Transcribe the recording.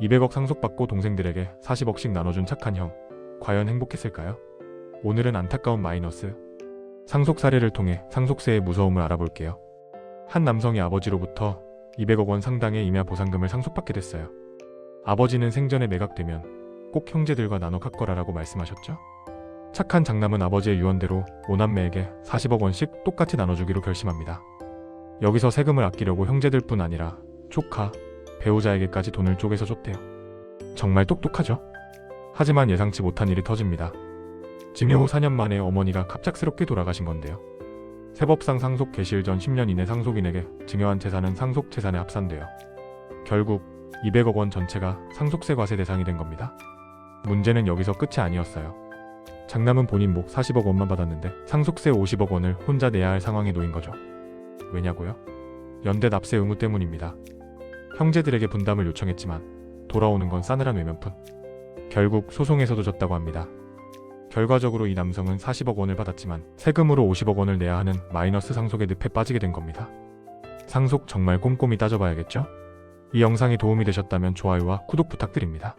200억 상속받고 동생들에게 40억씩 나눠준 착한 형. 과연 행복했을까요? 오늘은 안타까운 마이너스. 상속 사례를 통해 상속세의 무서움을 알아볼게요. 한 남성이 아버지로부터 200억 원 상당의 임야 보상금을 상속받게 됐어요. 아버지는 생전에 매각되면 꼭 형제들과 나눠 갖거라라고 말씀하셨죠? 착한 장남은 아버지의 유언대로 오남매에게 40억 원씩 똑같이 나눠주기로 결심합니다. 여기서 세금을 아끼려고 형제들뿐 아니라 조카, 배우자에게까지 돈을 쪼개서 줬대요. 정말 똑똑하죠? 하지만 예상치 못한 일이 터집니다. 증여 후 4년 만에 어머니가 갑작스럽게 돌아가신 건데요. 세법상 상속 개시일 전 10년 이내 상속인에게 증여한 재산은 상속 재산에 합산돼요. 결국 200억 원 전체가 상속세 과세 대상이 된 겁니다. 문제는 여기서 끝이 아니었어요. 장남은 본인 목 40억 원만 받았는데 상속세 50억 원을 혼자 내야 할 상황에 놓인 거죠. 왜냐고요? 연대 납세 의무 때문입니다. 형제들에게 분담을 요청했지만 돌아오는 건 싸늘한 외면뿐. 결국 소송에서도 졌다고 합니다. 결과적으로 이 남성은 40억 원을 받았지만 세금으로 50억 원을 내야 하는 마이너스 상속의 늪에 빠지게 된 겁니다. 상속 정말 꼼꼼히 따져봐야겠죠? 이 영상이 도움이 되셨다면 좋아요와 구독 부탁드립니다.